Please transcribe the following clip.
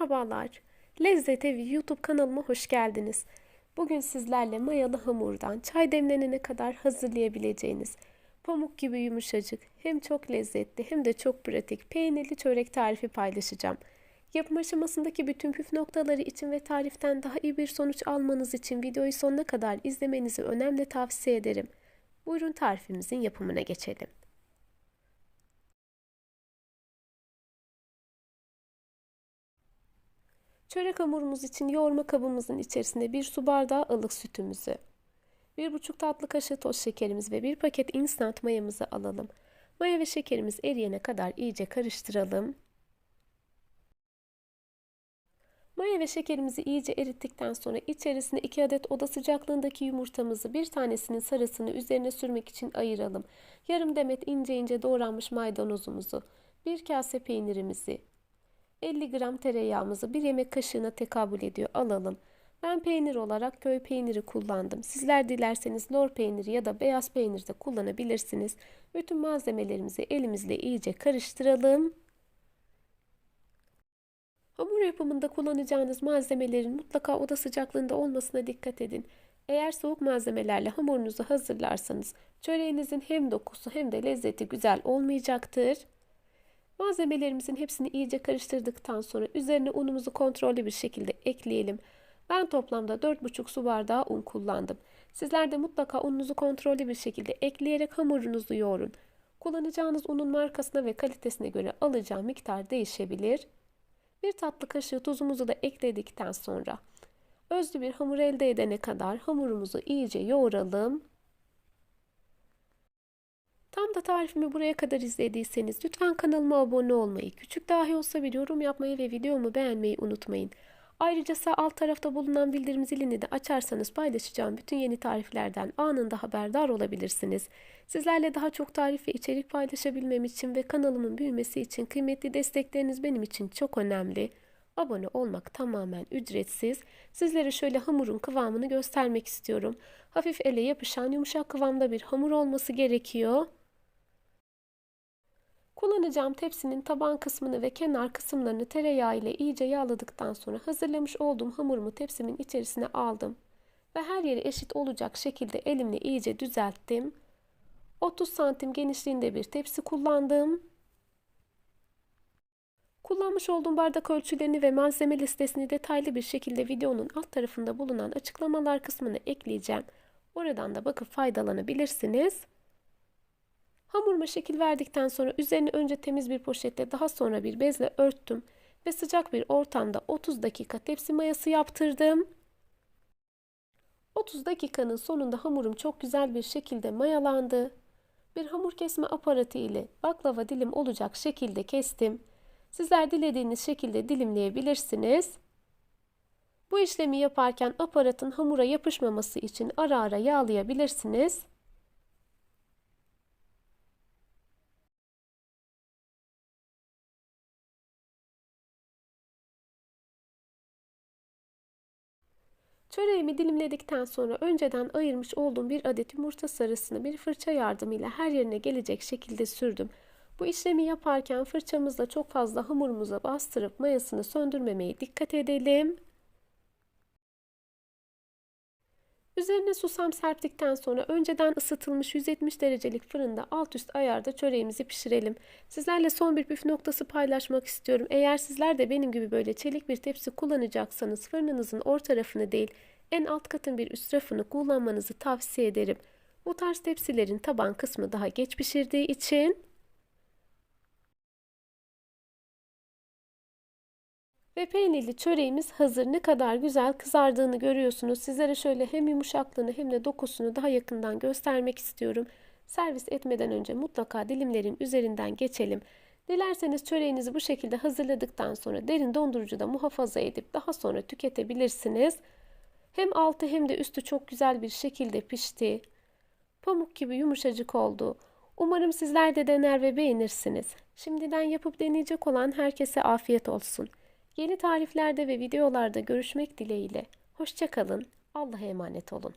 Merhabalar. Lezzet Evi YouTube kanalıma hoş geldiniz. Bugün sizlerle mayalı hamurdan çay demlenene kadar hazırlayabileceğiniz pamuk gibi yumuşacık, hem çok lezzetli hem de çok pratik peynirli çörek tarifi paylaşacağım. Yapım aşamasındaki bütün püf noktaları için ve tariften daha iyi bir sonuç almanız için videoyu sonuna kadar izlemenizi önemli tavsiye ederim. Buyurun tarifimizin yapımına geçelim. Çörek hamurumuz için yoğurma kabımızın içerisine bir su bardağı ılık sütümüzü, bir buçuk tatlı kaşığı toz şekerimiz ve bir paket instant mayamızı alalım. Maya ve şekerimiz eriyene kadar iyice karıştıralım. Maya ve şekerimizi iyice erittikten sonra içerisine 2 adet oda sıcaklığındaki yumurtamızı bir tanesinin sarısını üzerine sürmek için ayıralım. Yarım demet ince ince doğranmış maydanozumuzu, bir kase peynirimizi, 50 gram tereyağımızı bir yemek kaşığına tekabül ediyor alalım. Ben peynir olarak köy peyniri kullandım. Sizler dilerseniz lor peyniri ya da beyaz peynir de kullanabilirsiniz. Bütün malzemelerimizi elimizle iyice karıştıralım. Hamur yapımında kullanacağınız malzemelerin mutlaka oda sıcaklığında olmasına dikkat edin. Eğer soğuk malzemelerle hamurunuzu hazırlarsanız çöreğinizin hem dokusu hem de lezzeti güzel olmayacaktır. Malzemelerimizin hepsini iyice karıştırdıktan sonra üzerine unumuzu kontrollü bir şekilde ekleyelim. Ben toplamda 4,5 su bardağı un kullandım. Sizler de mutlaka ununuzu kontrollü bir şekilde ekleyerek hamurunuzu yoğurun. Kullanacağınız unun markasına ve kalitesine göre alacağı miktar değişebilir. Bir tatlı kaşığı tuzumuzu da ekledikten sonra özlü bir hamur elde edene kadar hamurumuzu iyice yoğuralım. Tam da tarifimi buraya kadar izlediyseniz lütfen kanalıma abone olmayı, küçük dahi olsa bir yorum yapmayı ve videomu beğenmeyi unutmayın. Ayrıca sağ alt tarafta bulunan bildirim zilini de açarsanız paylaşacağım bütün yeni tariflerden anında haberdar olabilirsiniz. Sizlerle daha çok tarif ve içerik paylaşabilmem için ve kanalımın büyümesi için kıymetli destekleriniz benim için çok önemli. Abone olmak tamamen ücretsiz. Sizlere şöyle hamurun kıvamını göstermek istiyorum. Hafif ele yapışan yumuşak kıvamda bir hamur olması gerekiyor. Kullanacağım tepsinin taban kısmını ve kenar kısımlarını tereyağı ile iyice yağladıktan sonra hazırlamış olduğum hamurumu tepsimin içerisine aldım. Ve her yeri eşit olacak şekilde elimle iyice düzelttim. 30 santim genişliğinde bir tepsi kullandım. Kullanmış olduğum bardak ölçülerini ve malzeme listesini detaylı bir şekilde videonun alt tarafında bulunan açıklamalar kısmına ekleyeceğim. Oradan da bakıp faydalanabilirsiniz. Hamuruma şekil verdikten sonra üzerini önce temiz bir poşetle daha sonra bir bezle örttüm ve sıcak bir ortamda 30 dakika tepsi mayası yaptırdım. 30 dakikanın sonunda hamurum çok güzel bir şekilde mayalandı. Bir hamur kesme aparatı ile baklava dilim olacak şekilde kestim. Sizler dilediğiniz şekilde dilimleyebilirsiniz. Bu işlemi yaparken aparatın hamura yapışmaması için ara ara yağlayabilirsiniz. Çöreğimi dilimledikten sonra önceden ayırmış olduğum bir adet yumurta sarısını bir fırça yardımıyla her yerine gelecek şekilde sürdüm. Bu işlemi yaparken fırçamızla çok fazla hamurumuza bastırıp mayasını söndürmemeye dikkat edelim. Üzerine susam serptikten sonra önceden ısıtılmış 170 derecelik fırında alt üst ayarda çöreğimizi pişirelim. Sizlerle son bir püf noktası paylaşmak istiyorum. Eğer sizler de benim gibi böyle çelik bir tepsi kullanacaksanız fırınınızın orta tarafını değil en alt katın bir üst rafını kullanmanızı tavsiye ederim. Bu tarz tepsilerin taban kısmı daha geç pişirdiği için Ve peynirli çöreğimiz hazır. Ne kadar güzel kızardığını görüyorsunuz. Sizlere şöyle hem yumuşaklığını hem de dokusunu daha yakından göstermek istiyorum. Servis etmeden önce mutlaka dilimlerin üzerinden geçelim. Dilerseniz çöreğinizi bu şekilde hazırladıktan sonra derin dondurucuda muhafaza edip daha sonra tüketebilirsiniz. Hem altı hem de üstü çok güzel bir şekilde pişti. Pamuk gibi yumuşacık oldu. Umarım sizler de dener ve beğenirsiniz. Şimdiden yapıp deneyecek olan herkese afiyet olsun. Yeni tariflerde ve videolarda görüşmek dileğiyle. Hoşçakalın. Allah'a emanet olun.